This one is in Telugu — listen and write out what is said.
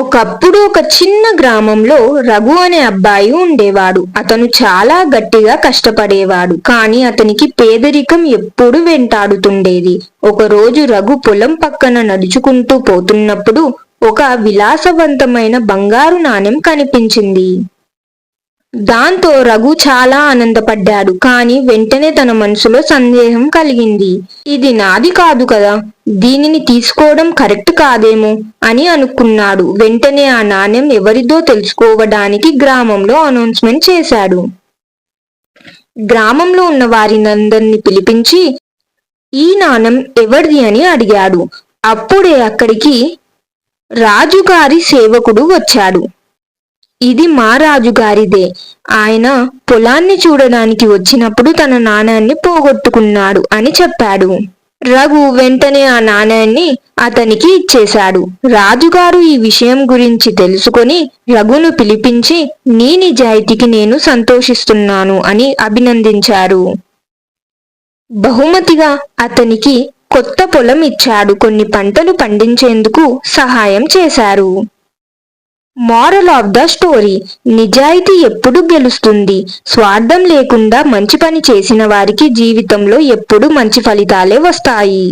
ఒకప్పుడు ఒక చిన్న గ్రామంలో రఘు అనే అబ్బాయి ఉండేవాడు. అతను చాలా గట్టిగా కష్టపడేవాడు. కానీ అతనికి పేదరికం ఎప్పుడు వెంటాడుతుండేది. ఒకరోజు రఘు పొలం పక్కన నడుచుకుంటూ పోతున్నప్పుడు ఒక విలాసవంతమైన బంగారు నాణెం కనిపించింది. దాంతో రఘు చాలా ఆనందపడ్డాడు కానీ వెంటనే తన మనసులో సందేహం కలిగింది. ఇది నాది కాదు కదా దీనిని తీసుకోవడం కరెక్ట్ కాదేమో అని అనుకున్నాడు. వెంటనే ఆ నాణ్యం ఎవరిదో తెలుసుకోవడానికి గ్రామంలో అనౌన్స్మెంట్ చేశాడు. గ్రామంలో ఉన్న వారినందరినీ పిలిపించి ఈ నాణం ఎవరిది? అని అడిగాడు. అప్పుడే అక్కడికి రాజుగారి సేవకుడు వచ్చాడు. ఇది మా రాజుగారిదే ఆయన పొలాన్ని చూడడానికి వచ్చినప్పుడు తన నాణాన్ని పోగొట్టుకున్నాడు అని చెప్పాడు. రఘు వెంటనే ఆ నాణాన్ని అతనికి ఇచ్చేశాడు. రాజుగారు ఈ విషయం గురించి తెలుసుకొని రఘును పిలిపించి నీ నిజాయితీకి నేను సంతోషిస్తున్నాను అని అభినందించారు. బహుమతిగా అతనికి కొత్త పొలం ఇచ్చాడు. కొన్ని పంటలు పండించేందుకు సహాయం చేశారు. మారల్ ఆఫ్ ద స్టోరీ నిజాయితీ ఎప్పుడు గెలుస్తుంది? స్వార్థం లేకుండా మంచి పని చేసిన వారికి జీవితంలో ఎప్పుడు మంచి ఫలితాలే వస్తాయి.